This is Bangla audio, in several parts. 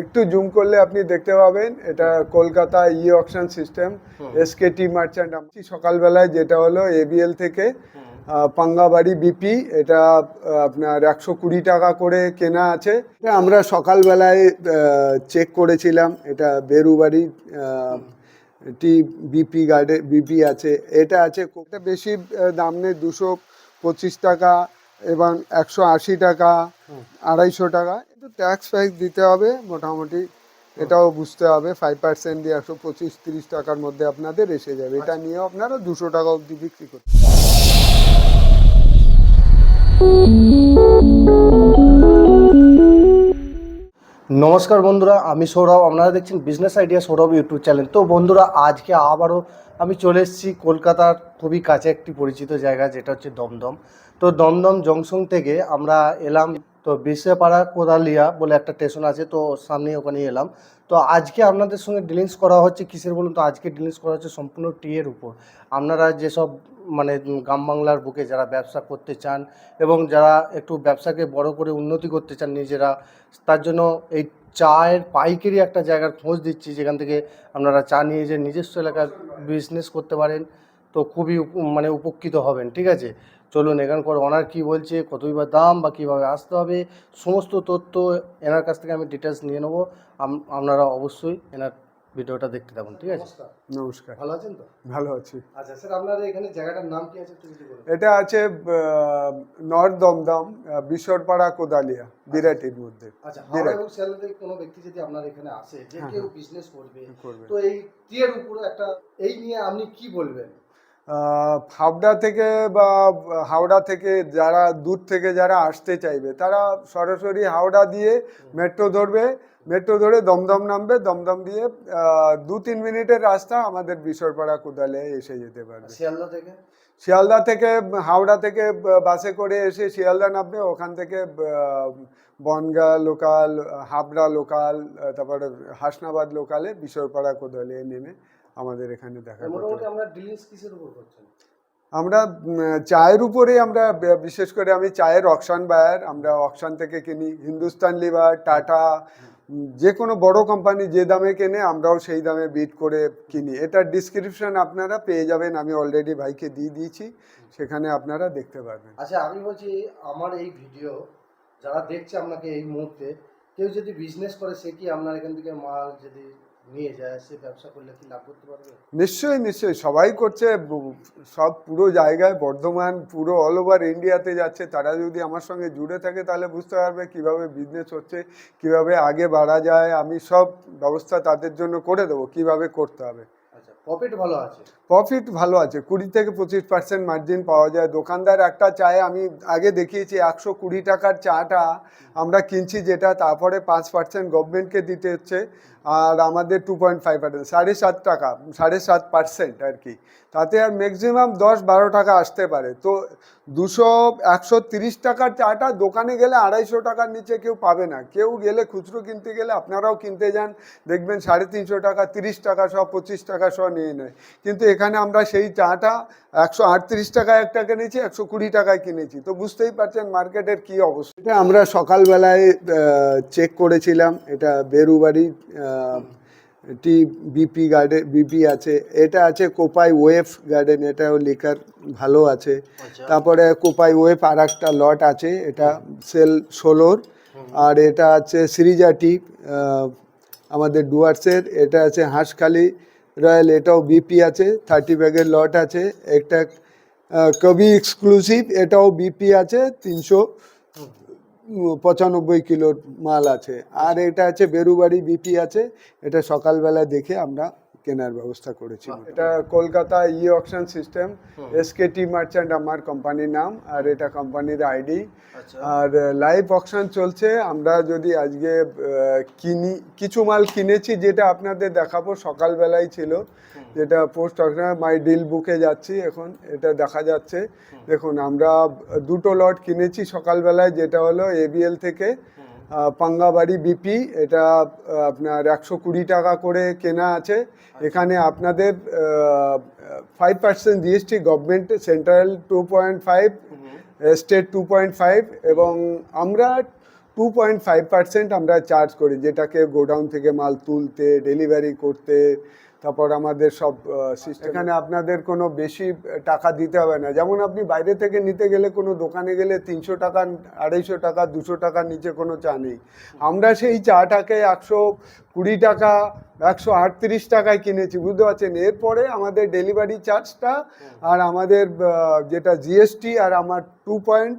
একটু জুম করলে আপনি দেখতে পাবেন এটা Kolkata e auction system SKT merchant সকালবেলায় যেটা হলো এবিএল থেকে পাঙ্গাবাড়ি বিপি এটা আপনার একশো কুড়ি টাকা করে কেনা আছে। আমরা সকালবেলায় চেক করেছিলাম এটা বেরুবাড়ি টি বিপি গার্ডে বিপি আছে এটা আছে বেশি দাম নেই দুশো পঁচিশ টাকা এবং একশো আশি টাকা। আড়াইশো টাকা। একটু ট্যাক্স ফ্যাক্স দিতে হবে মোটামুটি। এটাও বুঝতে হবে। ফাইভ পার্সেন্ট দিয়ে একশো পঁচিশ, তিরিশ টাকার মধ্যে আপনাদের এসে যাবে। এটা নিয়ে আপনারা দুশো টাকা অবধি বিক্রি করতে নমস্কার বন্ধুরা, আমি সৌরভ। আপনারা দেখছেন business idea Sourav YouTube channel তো বন্ধুরা, আজকে আবারও আমি চলে এসেছি কলকাতার খুবই কাছে একটি পরিচিত জায়গা, যেটা হচ্ছে দমদম। তো দমদম জংশন থেকে আমরা এলাম তো বিশেপাড়া কোদালিয়া বলে একটা স্টেশন আছে, তো সামনে ওখানে এলাম। তো আজকে আপনাদের সঙ্গে ডিলিংস করা হচ্ছে কিসের বলুন তো? আজকে ডিলিংস করা হচ্ছে সম্পূর্ণ টি এর উপর। আপনারা যেসব মানে গ্রাম বাংলার বুকে যারা ব্যবসা করতে চান এবং যারা একটু ব্যবসাকে বড় করে উন্নতি করতে চান নিজেরা, তার জন্য এই চায়ের পাইকারি একটা জায়গার খোঁজ দিচ্ছি, যেখান থেকে আপনারা চা নিয়ে যে নিজস্ব এলাকার বিজনেস করতে পারেন। তো খুবই মানে উপকৃত হবেন, ঠিক আছে? চলুন এখানকার ওনার কী বলছে কতই বা দাম বা কীভাবে আসতে হবে সমস্ত তথ্য এনার কাছ থেকে আমি ডিটেলস নিয়ে নেব। আপনারা অবশ্যই এনার ভিডিওটা দেখতে থাকুন ঠিক আছে? নমস্কার। ভালো আছেন তো? ভালো আছি। আচ্ছা স্যার আপনার এখানে জায়গাটার নাম কি আছে একটু যদি বলুন? এটা আছে নর্থ দমদম বিশ্বরপাড়া কোদালিয়া বিরাটির মধ্যে। আচ্ছা হাওড়া বিরাট। এবং কোনো ব্যক্তি যদি আপনার এখানে আসে যে হ্যাঁ, কেউ বিজনেস করবে করবে। তো এই টিয়ের উপরে একটা এই নিয়ে আপনি কি বলবেন? হাবড়া থেকে বা হাওড়া থেকে যারা দূর থেকে যারা আসতে চাইবে তারা সরাসরি হাওড়া দিয়ে মেট্রো ধরবে। মেট্রো ধরে দমদম নামবে দমদম দিয়ে দু তিন মিনিটের রাস্তা আমাদের বিশ্বরপাড়া কোদালে এসে যেতে পারবে। শিয়ালদা থেকে? শিয়ালদা থেকে হাওড়া থেকে বাসে করে এসে শিয়ালদা নামবে। ওখান থেকে বনগা লোকাল হাবড়া লোকাল তারপরে হাসনাবাদ লোকালে বিশ্বরপাড়া কোদালে নেমে আমাদের এখানে দেখা করতে মোটামুটি আমরা ডিলিংস কিসের উপর করছেন আমরা চায়ের উপরে আমরা বিশেষ করে আমি চায়ের অকশন বায়ার আমরা অকশন থেকে কিনি হিন্দুস্তান লিভার টাটা যে কোনো বড় কোম্পানি যে দামে কেনে আমরাও সেই দামে বিট করে কিনি। এটার ডিসক্রিপশন আপনারা পেয়ে যাবেন আমি অলরেডি ভাইকে দিয়ে দিয়েছি সেখানে আপনারা দেখতে পারবেন। আচ্ছা আমি বলছি আমার এই ভিডিও যারা দেখছে আপনাকে এই মুহূর্তে কেউ যদি বিজনেস করে সে কি আপনার এখান থেকে মাল যদি নিয়ে যায় সে ব্যবসা করলে কি লাভ করতে পারবে? নিশ্চয়ই নিশ্চয়ই। সবাই করছে সব পুরো জায়গায় বর্ধমান পুরো অল ওভার ইন্ডিয়াতে যাচ্ছে। তারা যদি আমার সঙ্গে জুড়ে থাকে তাহলে বুঝতে পারবে কীভাবে বিজনেস হচ্ছে কীভাবে আগে বাড়া যায়। আমি সব ব্যবস্থা তাদের জন্য করে দেবো কীভাবে করতে হবে। আচ্ছা প্রফিট ভালো আছে? প্রফিট ভালো আছে। কুড়ি থেকে পঁচিশ পার্সেন্ট মার্জিন পাওয়া যায়। দোকানদার একটা চায়ে আমি আগে দেখিয়েছি একশো কুড়ি টাকার চাটা আমরা কিনছি যেটা তারপরে পাঁচ পার্সেন্ট গভর্নমেন্টকে দিতে হচ্ছে। আর আমাদের টু পয়েন্ট ফাইভ পার্সেন্ট সাড়ে সাত টাকা, সাড়ে সাত পার্সেন্ট আর কি। তাতে আর ম্যাক্সিমাম দশ বারো টাকা আসতে পারে। তো দুশো, একশো তিরিশ টাকার চাটা দোকানে গেলে আড়াইশো টাকার নিচে কেউ পাবে না। কেউ গেলে খুচরো কিনতে গেলে আপনারাও কিনতে যান। দেখবেন সাড়ে তিনশো টাকা, তিরিশ টাকা সহ পঁচিশ টাকা সহ নিয়ে নেয়। কিন্তু এখানে আমরা সেই চাটা একশো আটত্রিশ টাকায় একটা কিনেছি একশো কুড়ি টাকায় কিনেছি। তো বুঝতেই পারছেন মার্কেটের কি অবস্থা। এটা আমরা সকালবেলায় চেক করেছিলাম। এটা Berubari tea BP garden BP আছে। এটা আছে কোপাই ওয়েফ গার্ডেন এটাও লিকার ভালো আছে। আচ্ছা। তারপরে কোপাই ওয়েফ আর একটা লট আছে এটা সেল ষোলোর। আর এটা আছে সিরিজা টি আমাদের ডুয়ার্সের। এটা আছে হাঁসখালি। রয়্যাল এটাও বিপি আছে, থার্টি ব্যাগের লট আছে, একটা কবি এক্সক্লুসিভ এটাও বিপি আছে, তিনশো পঁচানব্বই কিলোর মাল আছে। আর এটা আছে বেরুবাড়ি বিপি আছে, এটা সকালবেলা দেখে আমরা কেনার ব্যবস্থা করেছি এটা Kolkata e auction system SKT merchant আমার কোম্পানির নাম আর এটা কোম্পানির আইডি আচ্ছা। আর লাইভ অকশন চলছে আমরা যদি আজকে কিনি কিছু মাল কিনেছি যেটা আপনাদের দেখাবো সকালবেলায় ছিল যেটা পোস্ট অকশন মাই ডিল বুকে যাচ্ছি এখন এটা দেখা যাচ্ছে। দেখুন আমরা দুটো লট কিনেছি সকালবেলায় যেটা হলো এবিএল থেকে পাঙ্গাবাড়ি বিপি এটা আপনার একশো কুড়ি টাকা করে কেনা আছে। এখানে আপনাদের five percent GST government central two point five state two point five এবং আমরা টু পয়েন্ট ফাইভ পার্সেন্ট আমরা চার্জ করি যেটাকে গোডাউন থেকে মাল তুলতে ডেলিভারি করতে তারপর আমাদের সব সিস্টেম এখানে আপনাদের কোনো বেশি টাকা দিতে হবে না। যেমন আপনি বাইরে থেকে নিতে গেলে কোনো দোকানে গেলে তিনশো টাকা আড়াইশো টাকা দুশো টাকার নিচে কোনো চা নেই। আমরা সেই চাটাকে একশো কুড়ি টাকা একশো আটত্রিশ টাকায় কিনেছি বুঝতে পারছেন? এরপরে আমাদের ডেলিভারি চার্জটা আর আমাদের যেটা জিএসটি আর আমার two point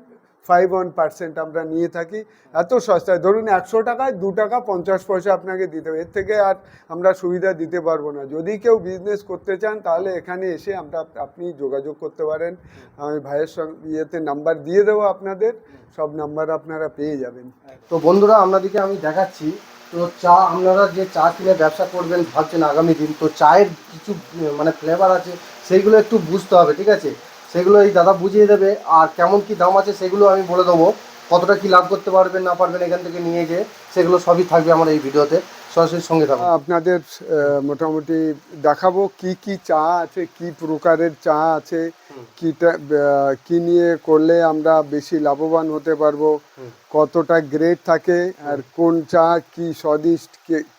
five one percent আমরা নিয়ে থাকি। এত সস্তায়। ধরুন একশো টাকায় দু টাকা পঞ্চাশ পয়সা আপনাকে দিতে হবে। এর থেকে আর আমরা সুবিধা দিতে পারব না। যদি কেউ বিজনেস করতে চান, তাহলে এখানে এসে আমরা আপনি যোগাযোগ করতে পারেন। আমি ভাইয়ের সঙ্গে ইয়েতে নাম্বার দিয়ে দেবো আপনাদের। সব নাম্বার আপনারা পেয়ে যাবেন। তো বন্ধুরা, আপনাদেরকে আমি দেখাচ্ছি। তো চা, আপনারা যে চা কিনে ব্যবসা করবেন ভাবছেন আগামী দিন, তো চায়ের কিছু মানে ফ্লেভার আছে, সেইগুলো একটু বুঝতে হবে, ঠিক আছে? সেগুলো এই দাদা বুঝিয়ে দেবে। আর কেমন কি দাম আছে সেগুলো আমি বলে দেবো। কতটা কি লাভ করতে পারবেন, না পারবেন এখান থেকে নিয়ে গিয়ে, সেগুলো সবই থাকবে আমার এই ভিডিওতে। সরাসরি সঙ্গে আপনাদের মোটামুটি দেখাবো কি কি চা আছে কি প্রকারের চা আছে কিটা কি নিয়ে করলে আমরা বেশি লাভবান হতে পারব কতটা গ্রেড থাকে আর কোন চা কি স্বাদিষ্ট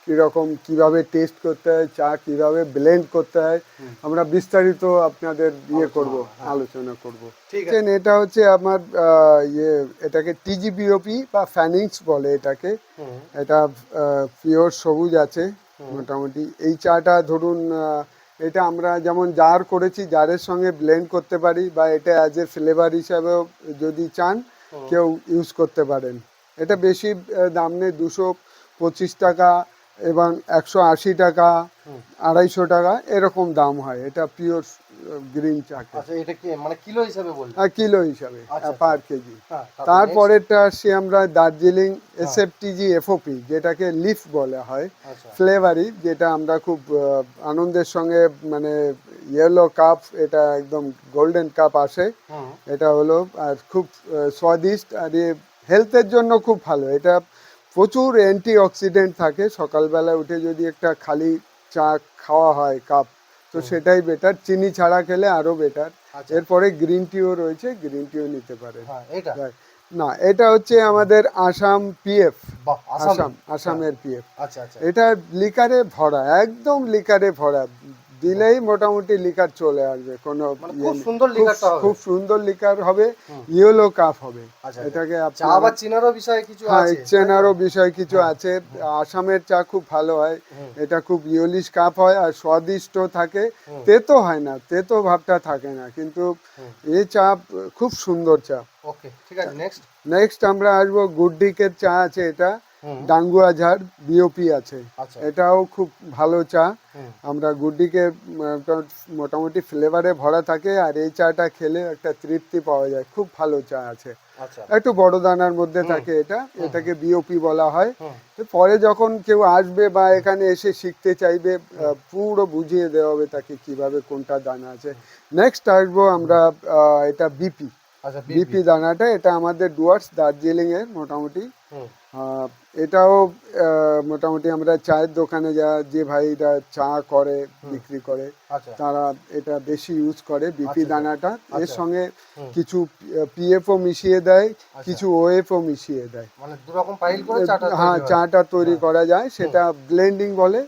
কীরকম কীভাবে টেস্ট করতে হয় চা কীভাবে ব্লেন্ড করতে হয় আমরা বিস্তারিত আপনাদের ইয়ে করব আলোচনা করব। ঠিক আছে। এটা হচ্ছে আমার ইয়ে এটাকে টিজিবিওপি বা ফ্যানিংস বলে এটাকে। এটা পিওর সবুজ আছে মোটামুটি। এই চাটা ধরুন এটা আমরা যেমন জার করেছি জারের সঙ্গে ব্লেন্ড করতে পারি বা এটা অ্যাজ এ ফ্লেভার হিসাবেও যদি চান কেউ ইউজ করতে পারেন। এটা বেশি দাম নেই দুশো পঁচিশ টাকা এবং একশো আশি টাকা আড়াইশো টাকা এরকম দাম হয়। এটা পিওর গ্রিন চাকে আচ্ছা এটা কি? মানে কিলো হিসাবে বলবেন আর কিলো হিসাবে আচ্ছা, পার কেজি। হ্যাঁ তারপর তারপরেরটা আসছি আমরা দার্জিলিং এসএফটিজি এফওপি যেটাকে লিফ বলা হয় আচ্ছা। ফ্লেভারি যেটা আমরা খুব আনন্দের সঙ্গে মানে ইয়েলো কাপ এটা একদম গোল্ডেন কাপ আসে। এটা হলো আর খুব স্বাদিষ্ট আর এ হেলথের জন্য খুব ভালো। এটা প্রচুর অ্যান্টি অক্সিডেন্ট থাকে। সকালবেলা উঠে যদি একটা খালি চা খাওয়া হয় কাপ তো সেটাই বেটার চিনি ছাড়া খেলে আরও বেটার আচ্ছা। এরপরে গ্রিন টিও রয়েছে গ্রিন টিও নিতে পারে। হ্যাঁ না এটা হচ্ছে আমাদের আসাম পিএফ আসাম। আসাম আসামের পিএফ আচ্ছা আচ্ছা। এটা লিকারে ভরা একদম লিকারে ভরা। দিলেই মোটামুটি লিকার চলে আসবে কোনো মানে ইয়ে খুব সুন্দর খুব- লিকারটা হবে। খুব সুন্দর লিকার হবে ইয়েলো কাপ হবে। আচ্ছা, এটাকে চা বা চিনারও বিষয়ে কিছু হ্যাঁ আছে? চেনারও বিষয় কিছু আছে। আসামের চা খুব ভালো হয়। এটা খুব ইয়েলিশ কাপ হয় আর স্বাদিষ্ট থাকে। তেতো হয় না তেতো ভাবটা থাকে না। কিন্তু এই চা খুব সুন্দর চা। ওকে ঠিক আছে নেক্সট নেক্সট আমরা আসব গুডডিকের চা আছে এটা। ডাঙ্গুয়া ঝাড় বিওপি আছে। আচ্ছা। এটাও খুব ভালো চা। আমরা গুড্ডিকে মোটামুটি ফ্লেভারে ভরা থাকে আর এই চাটা খেলে একটা তৃপ্তি পাওয়া যায়। খুব ভালো চা আছে। আচ্ছা। একটু বড় দানার মধ্যে থাকে এটা এটাকে বিওপি বলা হয়। পরে যখন কেউ আসবে বা এখানে এসে শিখতে চাইবে পুরো বুঝিয়ে দেওয়া হবে তাকে কীভাবে কোনটা দানা আছে। নেক্সট আসব আমরা এটা বিপি আচ্ছা বিপি দানাটা এটা আমাদের ডুয়ার্স দার্জিলিং এর মোটামুটি আহ, এটাও মোটামুটি আমরা চায়ের দোকানে যা যে ভাইরা চা করে বিক্রি করে আচ্ছা। তারা এটা বেশি ইউজ করে বিপি আচ্ছা, দানাটা। এর আচ্ছা। সঙ্গে। কিছু পিএফও মিশিয়ে দেয় কিছু ওএফও মিশিয়ে দেয়। মানে হ্যাঁ চাটা তৈরি করা যায় সেটা ব্লেন্ডিং বলে।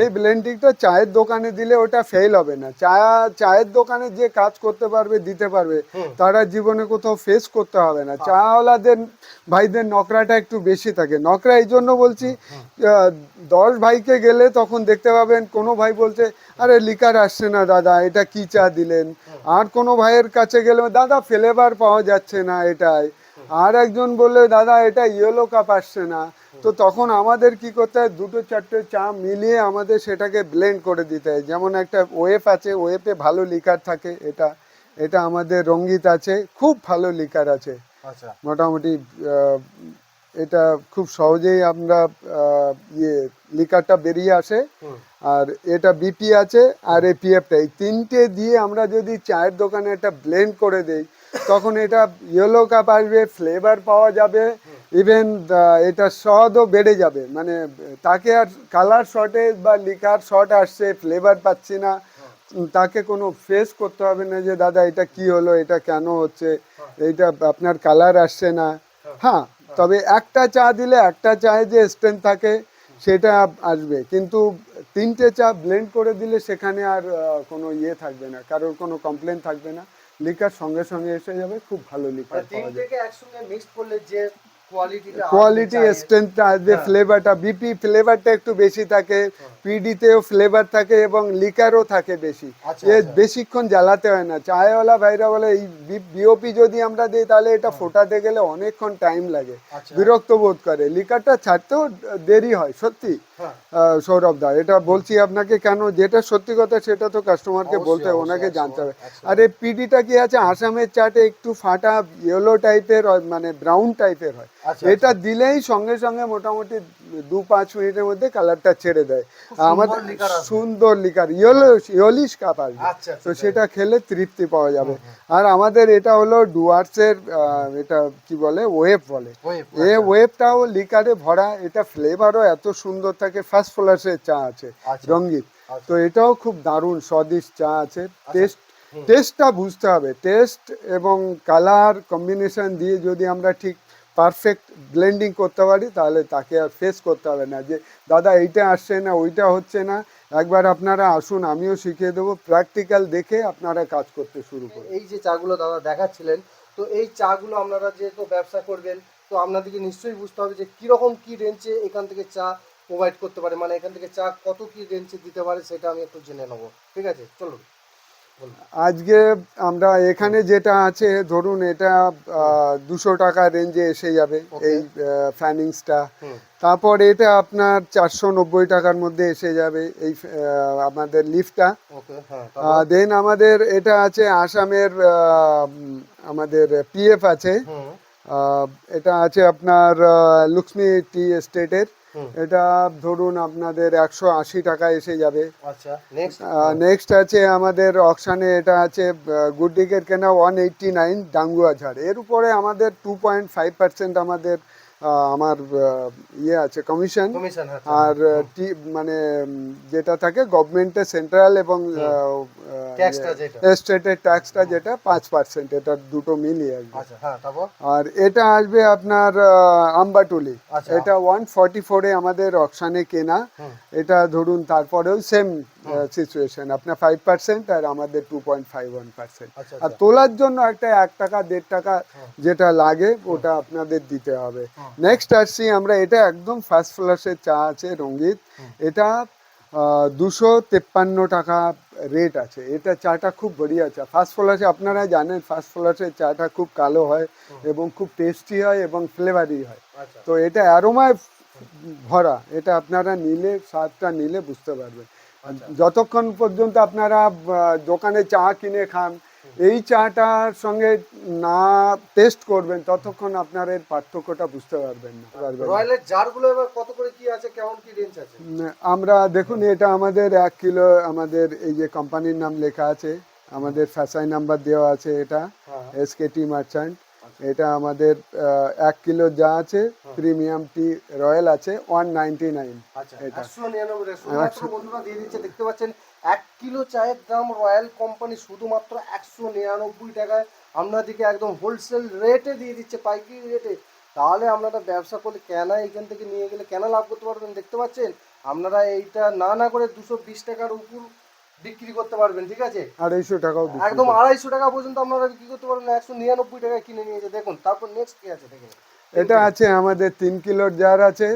এই ব্লেন্ডিংটা চায়ের দোকানে দিলে ওটা ফেল হবে না। চা চায়ের দোকানে যে কাজ করতে পারবে দিতে পারবে তারা জীবনে কোথাও ফেস করতে হবে না। চাওয়ালাদের ভাইদের নকরাটা একটু বেশি থাকে। নকরা এই জন্য বলছি দশ ভাইকে গেলে তখন দেখতে পাবেন কোনো ভাই বলছে আরে লিকার আসছে না দাদা এটা কি চা দিলেন? আর কোনো ভাইয়ের কাছে গেলে দাদা ফ্লেভার পাওয়া যাচ্ছে না এটাই। আর একজন বললে দাদা এটা ইয়েলো কাপ আসছে না। তো তখন আমাদের কি করতে হয় দুটো চারটে চা মিলিয়ে আমাদের সেটাকে ব্লেন্ড করে দিতে হয়। যেমন একটা ওয়েফ আছে ওয়েফে ভালো লিকার থাকে এটা এটা আমাদের রঙ্গিত আছে খুব ভালো লিকার আছে। আচ্ছা। মোটামুটি আহ, এটা খুব সহজেই আমরা ইয়ে লিকারটা বেরিয়ে আসে। আর এটা বিপি আছে আর এই পিএফটা এই তিনটে দিয়ে আমরা যদি চায়ের দোকানে একটা ব্লেন্ড করে দেই তখন এটা ইয়েলো কাপ আসবে ফ্লেভার পাওয়া যাবে। ইভেন এটা স্বাদও বেড়ে যাবে। মানে তাকে আর কালার শর্টেজ বা লিকার শর্ট আসছে ফ্লেভার পাচ্ছি না তাকে কোনো ফেস করতে হবে না যে দাদা এটা কি হলো? এটা কেন হচ্ছে? এইটা আপনার কালার আসছে না। হ্যাঁ তবে একটা চা দিলে একটা চায়ে যে স্ট্রেংথ থাকে সেটা আসবে। কিন্তু তিনটে চা ব্লেন্ড করে দিলে সেখানে আর কোনো ইয়ে থাকবে না কারোর কোনো কমপ্লেন থাকবে না। লিকার সঙ্গে সঙ্গে এসে যাবে খুব ভালো লিকার মানে পাওয়া যাবে। তিনটেকে একসঙ্গে মিক্স করলে যে কোয়ালিটি স্ট্রেংথটা আসবে। ফ্লেভারটা বিপি ফ্লেভারটা একটু বেশি থাকে পিডিতেও ফ্লেভার থাকে এবং লিকারও থাকে বেশি। আচ্ছা, এ আচ্ছা। বেশিক্ষণ জ্বালাতে হয় না। চায়ওয়ালা ভাইরা বলে এই বিওপি যদি আমরা দিই তাহলে এটা ফোটাতে গেলে অনেকক্ষণ টাইম লাগে। আচ্ছা। বিরক্ত বোধ করে। লিকারটা ছাড়তেও দেরি হয় সত্যি। হ্যাঁ। সৌরভ দা এটা বলছি আপনাকে কেন? যেটা সত্যি কথা সেটা তো কাস্টমারকে বলতে হবে, ওনাকে জানতে হবে। আর এই পিডিটা কি আছে? আসামের চাটে একটু ফাটা ইয়েলো টাইপের মানে ব্রাউন টাইপের হয়। আচ্ছা, এটা দিলেই সঙ্গে সঙ্গে মোটামুটি দু পাঁচ মিনিটের মধ্যে কালারটা ছেড়ে দেয়। আমাদের সুন্দর লিকার ইয়েলো ইয়েলিশ কাপ আসবে। আচ্ছা, তো আচ্ছা, সেটা খেলে তৃপ্তি পাওয়া যাবে। আর আমাদের এটা হলো ডুয়ার্সের এটা কি বলে? ওয়েব বলে। এ ওয়েবটাও লিকারে ভরা এটা ফ্লেভারও এত সুন্দর থাকে ফার্স্ট ফ্লাসের চা আছে আচ্ছা। রঙ্গিত আচ্ছা। তো এটাও খুব দারুণ স্বাদিষ্ট চা আছে। টেস্ট টেস্টটা বুঝতে হবে। টেস্ট এবং কালার কম্বিনেশন দিয়ে যদি আমরা ঠিক পারফেক্ট ব্লেন্ডিং করতে পারি, তাহলে তাকে আর ফেস করতে হবে না। যে দাদা এইটা আসছে না, ওইটা হচ্ছে না, একবার আপনারা আসুন, আমিও শিখিয়ে দেবো প্র্যাকটিক্যাল দেখে আপনারা কাজ করতে শুরু করুন। এই যে চাগুলো দাদা দেখাচ্ছিলেন, তো এই চাগুলো আপনারা যেহেতু ব্যবসা করবেন, তো আপনাদেরকে নিশ্চয়ই বুঝতে হবে যে কীরকম কী রেঞ্জে এখান থেকে চা প্রোভাইড করতে পারে। মানে এখান থেকে চা কত কী রেঞ্জে দিতে পারে, সেটা আমি একটু জেনে নেব। ঠিক আছে, চলুন। আজকে আমরা এখানে যেটা আছে ধরুন এটা দুশো টাকা রেঞ্জে এসে যাবে এই ফ্যানিংসটা তারপর এটা আপনার চারশো নব্বই টাকার মধ্যে এসে যাবে এই আমাদের লিফটটা। হ্যাঁ দেন আমাদের এটা আছে আসামের আমাদের পিএফ আছে। এটা আছে আপনার লক্ষ্মী টি এস্টেটের। এটা ধরুন আপনাদের একশো আশি টাকা এসে যাবে। আচ্ছা নেক্সট নেক্সট আছে আমাদের অকশানে এটা আছে গুড ডিগের কেনা ওয়ান এইটটি নাইন ডাঙ্গুয়াঝাড়। এর উপরে আমাদের টু পয়েন্ট ফাইভ পার্সেন্ট আমাদের আমার ইয়ে আছে কমিশন কমিশন হ্যাঁ আর টি মানে যেটা থাকে গভর্নমেন্টের সেন্ট্রাল এবং স্টেটের ট্যাক্সটা যেটা। পাঁচ পার্সেন্ট এটা দুটো মিলিয়ে আসবে। আচ্ছা হ্যাঁ আর এটা আসবে আপনার আম্বাটুলি। আচ্ছা। এটা ওয়ান ফর্টি ফোরে আমাদের অকশানে কেনা। এটা ধরুন তারপরেও সেম সিচুয়েশন আপনার ফাইভ পার্সেন্ট আর আমাদের two point five one percent আচ্ছা আর তোলার জন্য একটা এক টাকা দেড় টাকা যেটা লাগে ওটা আপনাদের দিতে হবে। নেক্সট আসছি আমরা এটা একদম ফার্স্ট ফ্লাসের চা আছে রঙ্গিত। এটা দুশো তেপ্পান্ন টাকা রেট আছে। এটা চাটা খুব বড়িয়া চা। ফার্স্ট ফ্লাসে আপনারা জানেন ফার্স্ট ফ্লাসের চাটা খুব কালো হয় এবং খুব টেস্টি হয় এবং ফ্লেভারি হয়। আচ্ছা। তো এটা অ্যারোমায় ভরা। এটা আপনারা নিলে স্বাদটা নিলে বুঝতে পারবেন। যতক্ষণ পর্যন্ত আপনারা দোকানে চা কিনে খান এই চাটার সঙ্গে না টেস্ট করবেন ততক্ষণ আপনার এর পার্থক্যটা বুঝতে পারবেন না। রয়্যালের জারগুলো এবার কত করে কি আছে কেমন কি রেঞ্জ আছে? আমরা দেখুন এটা আমাদের এক কিলো আমাদের এই যে কোম্পানির নাম লেখা আছে আমাদের ফ্যাসাই নাম্বার দেওয়া আছে এটা হ্যাঁ। এসকেটি মার্চান্ট এটা আমাদের এক কিলো যা আছে প্রিমিয়াম টি রয়্যাল আছে ওয়ান নাইনটি নাইন আচ্ছা এটা। শুধুমাত্র বন্ধুরা দিয়ে দিচ্ছে দেখতে পাচ্ছেন এক কিলো চায়ের দাম রয়্যাল কোম্পানি শুধুমাত্র একশো নিরানব্বই টাকায়। আপনাদেরকে একদম হোলসেল রেটে দিয়ে দিচ্ছে পাইকারি রেটে তাহলে আপনারা ব্যবসা করলে কেন এইখান থেকে নিয়ে গেলে কেন লাভ করতে পারবেন দেখতে পাচ্ছেন? আপনারা এইটা না না করে দুশো বিশ টাকার উপর বিক্রি করতে পারবেন ঠিক আছে? আড়াইশো টাকাও একদম আড়াইশো টাকা পর্যন্ত আপনারা বিক্রি করতে পারবেন একশো নিরানব্বই টাকায় কিনে নিয়েছে। দেখুন তারপর নেক্সট কি আছে দেখুন এটা আছে আমাদের তিন কিলোর জার আছে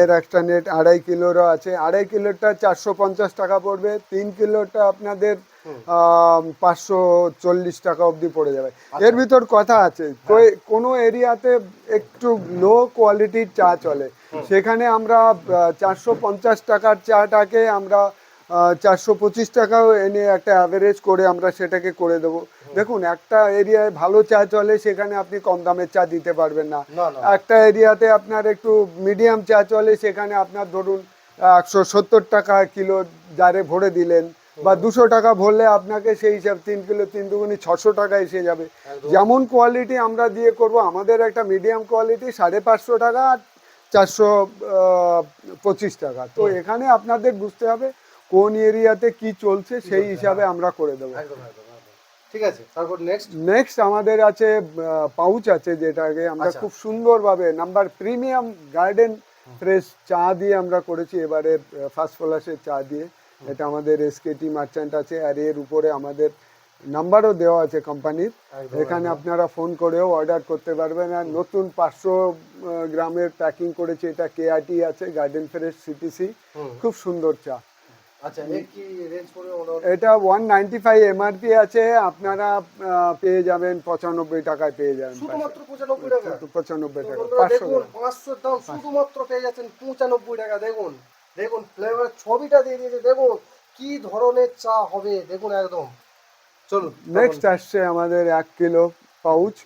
এর একটা নেট আড়াই কিলোরও আছে। আড়াই কিলোটা চারশো পঞ্চাশ টাকা পড়বে তিন কিলোটা আপনাদের পাঁচশো চল্লিশ টাকা অবধি পড়ে যাবে। এর ভিতর কথা আছে কোনো এরিয়াতে একটু লো কোয়ালিটির চা চলে। সেখানে আমরা চারশো পঞ্চাশ টাকার চাটাকে আমরা চারশো পঁচিশ টাকাও এনে একটা অ্যাভারেজ করে আমরা সেটাকে করে দেবো। দেখুন একটা এরিয়ায় ভালো চা চলে সেখানে আপনি কম দামের চা দিতে পারবেন না। একটা এরিয়াতে আপনার একটু মিডিয়াম চা চলে সেখানে আপনার ধরুন একশো সত্তর টাকা কিলো জারে ভরে দিলেন বা দুশো টাকা ভরলে আপনাকে সেই হিসাব তিন কিলো তিন দুগুনি ছশো টাকা এসে যাবে। যেমন কোয়ালিটি আমরা দিয়ে করব আমাদের একটা মিডিয়াম কোয়ালিটি সাড়ে পাঁচশো টাকা আর চারশো পঁচিশ টাকা। তো এখানে আপনাদের বুঝতে হবে কোন এরিয়াতে কি চলছে সেই হিসাবে আমরা করে দেবো। ঠিক আছে তারপর নেক্সট নেক্সট আমাদের আছে পাউচ আছে যেটাকে আমরা আচ্ছা। খুব সুন্দরভাবে নাম্বার প্রিমিয়াম গার্ডেন ফ্রেশ চা দিয়ে আমরা করেছি এবারে ফার্স্ট ফ্লাসের চা দিয়ে। এটা আমাদের এসকেটি মার্চেন্ট আছে আর এর উপরে আমাদের নাম্বারও দেওয়া আছে কোম্পানির এখানে আপনারা ফোন করেও অর্ডার করতে পারবেন। আর নতুন পাঁচশো গ্রামের প্যাকিং করেছে এটা কেআরটি আছে গার্ডেন ফ্রেশ সিটিসি। খুব সুন্দর চা। এটা ওয়ান নাইনটি ফাইভ এমআরপি আছে আপনারা পেয়ে যাবেন পঁচানব্বই টাকায় পেয়ে যাবেন শুধুমাত্র পঁচানব্বই টাকা? পঁচানব্বই টাকা পাঁচশো পাঁচশোর দাম শুধুমাত্র পেয়ে যাচ্ছেন পঁচানব্বই টাকা দেখুন। দেখুন ফ্লেভার ছবিটা দিয়ে দিয়েছে দেখুন কি ধরনের চা হবে দেখুন একদম। চলুন নেক্সট আসছে আমাদের এক কিলো পাউচ।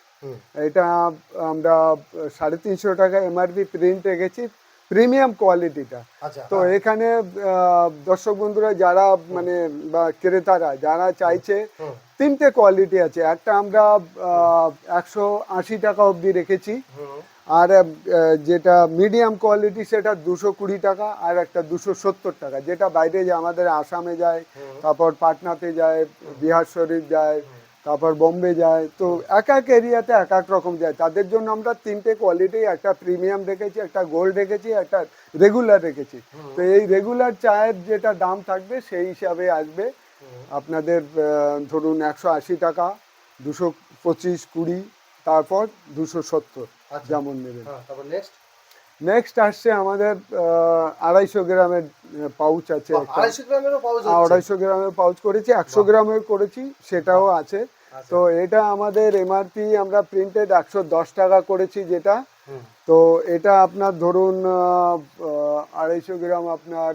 এটা আমরা সাড়ে তিনশো টাকা এমআরপি প্রিন্ট রেখেছি প্রিমিয়াম কোয়ালিটিটা। আচ্ছা তো এখানে আহ, দর্শক বন্ধুরা যারা মানে বা ক্রেতারা যারা চাইছে তিনটে কোয়ালিটি আছে। একটা আমরা একশো আশি টাকা অবধি রেখেছি। আর যেটা মিডিয়াম কোয়ালিটি সেটা দুশো কুড়ি টাকা আর একটা দুশো সত্তর টাকা। যেটা বাইরে যায় আমাদের আসামে যায় তারপর পাটনাতে যায় বিহার শরীফ যায় তারপর বোম্বে যায়। তো এক এক এরিয়াতে এক এক রকম যায়। তাদের জন্য আমরা তিনটে কোয়ালিটি একটা প্রিমিয়াম রেখেছি একটা গোল্ড রেখেছি একটা রেগুলার রেখেছি তো এই রেগুলার চায়ের যেটা দাম থাকবে সেই হিসাবে আসবে। আপনাদের ধরুন একশো আশি টাকা দুশো পঁচিশ কুড়ি তারপর দুশো সত্তর আচ্ছা। যেমন নেবেন। হ্যাঁ তারপর নেক্সট নেক্সট আসছে আমাদের আড়াইশো গ্রামের পাউচ আছে আড়াইশো গ্রামের পাউচ করেছি একশো গ্রামের করেছি সেটাও আছে। তো এটা আমাদের এমআরপি আমরা প্রিন্টেড একশো দশ টাকা করেছি যেটা। তো এটা আপনার ধরুন আড়াইশো গ্রাম আপনার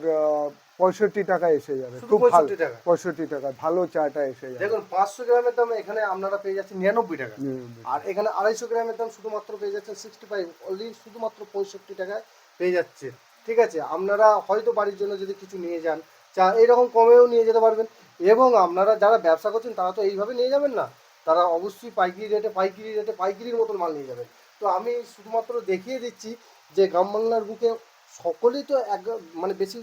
পঁয়ষট্টি টাকা এসে যাবে খুব ভালো। 65 টাকা? পঁয়ষট্টি টাকা ভালো চাটা এসে যাবে। দেখুন পাঁচশো গ্রামের দাম এখানে আপনারা পেয়ে যাচ্ছেন নিরানব্বই টাকা। আর এখানে আড়াইশো গ্রামের দাম শুধুমাত্র পেয়ে যাচ্ছেন সিক্সটি ফাইভ অনলি শুধুমাত্র পঁয়ষট্টি টাকায় পেয়ে যাচ্ছে। ঠিক আছে আপনারা হয়তো বাড়ির জন্য যদি কিছু নিয়ে যান চা এইরকম কমেও নিয়ে যেতে পারবেন। এবং আপনারা যারা ব্যবসা করছেন তারা তো এইভাবে নিয়ে যাবেন না। তারা অবশ্যই পাইকারি রেটে পাইকারি রেটে পাইকারির মতন মাল নিয়ে যাবেন। তো আমি শুধুমাত্র দেখিয়ে দিচ্ছি যে গ্রাম বাংলার বুকে সকলেই তো এক মানে বেশি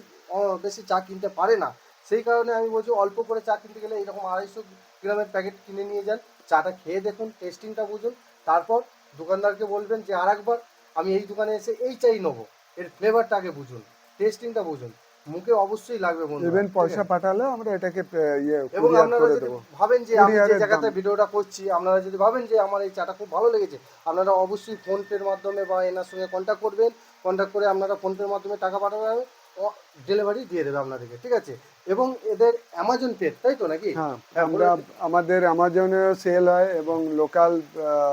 বেশি চা কিনতে পারে না। সেই কারণে আমি বলছি অল্প করে চা কিনতে গেলে এরকম আড়াইশো গ্রামের প্যাকেট কিনে নিয়ে যান। চাটা খেয়ে দেখুন টেস্টিংটা বুঝুন। তারপর দোকানদারকে বলবেন যে আর একবার আমি এই দোকানে এসে এই চাই নেব। এর ফ্লেভারটা আগে বুঝুন টেস্টিংটা বুঝুন। মুখে অবশ্যই লাগবে বন্ধু ইভেন পয়সা পাঠালে আমরা এটাকে ইয়ে এবং আপনারা যদি ভাবেন যে আমি যে জায়গাতে ভিডিওটা করছি আপনারা যদি ভাবেন যে আমার এই চাটা খুব ভালো লেগেছে আপনারা অবশ্যই ফোনপের মাধ্যমে বা এনার সঙ্গে কন্ট্যাক্ট করবেন। কন্ট্যাক্ট করে আপনারা ফোনপের মাধ্যমে টাকা পাঠাবেন। ডেলিভারি দিয়ে দেবে আপনাদেরকে ঠিক আছে? এবং এদের অ্যামাজন পে তাই তো নাকি? হ্যাঁ হ্যাঁ, আমরা আমাদের অ্যামাজনেও সেল হয় এবং লোকাল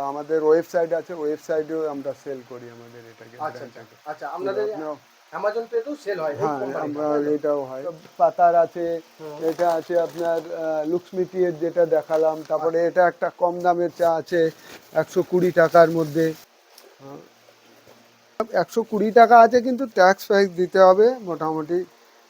আমাদের ওয়েবসাইট আছে ওয়েবসাইটেও আমরা সেল করি আমাদের এটাকে আচ্ছা আচ্ছা। আচ্ছা আপনাদের অ্যামাজন পেতেও সেল হয় হ্যাঁ এটাও হয়। পাতার আছে এটা আছে আপনার লুক্সমিটি এর যেটা দেখালাম তারপরে এটা একটা কম দামের চা আছে একশো কুড়ি টাকার মধ্যে। একশো কুড়ি টাকা আছে কিন্তু ট্যাক্স ফ্যাক্স দিতে হবে মোটামুটি।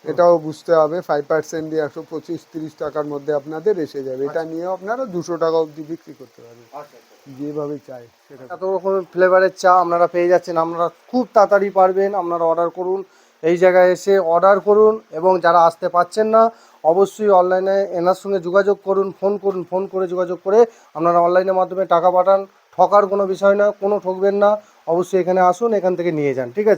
এটাও বুঝতে হবে ফাইভ পার্সেন্ট দিয়ে একশো পঁচিশ তিরিশ টাকার মধ্যে আপনাদের এসে যাবে। এটা নিয়েও আপনারা দুশো টাকা অবধি বিক্রি করতে পারবেন। আচ্ছা আচ্ছা। যেভাবে চাই সেটা এত রকমের ফ্লেভারের চা আপনারা পেয়ে যাচ্ছেন। আপনারা খুব তাড়াতাড়ি পারবেন আপনারা অর্ডার করুন। এই জায়গায় এসে অর্ডার করুন এবং যারা আসতে পাচ্ছেন না অবশ্যই অনলাইনে এনার সঙ্গে যোগাযোগ করুন ফোন করুন ফোন করে যোগাযোগ করে আপনারা অনলাইনের মাধ্যমে টাকা পাঠান। ঠকার কোনো বিষয় না কোনো ঠকবেন না। অবশ্যই এখানে আসুন এখান থেকে নিয়ে যান ঠিক আছে?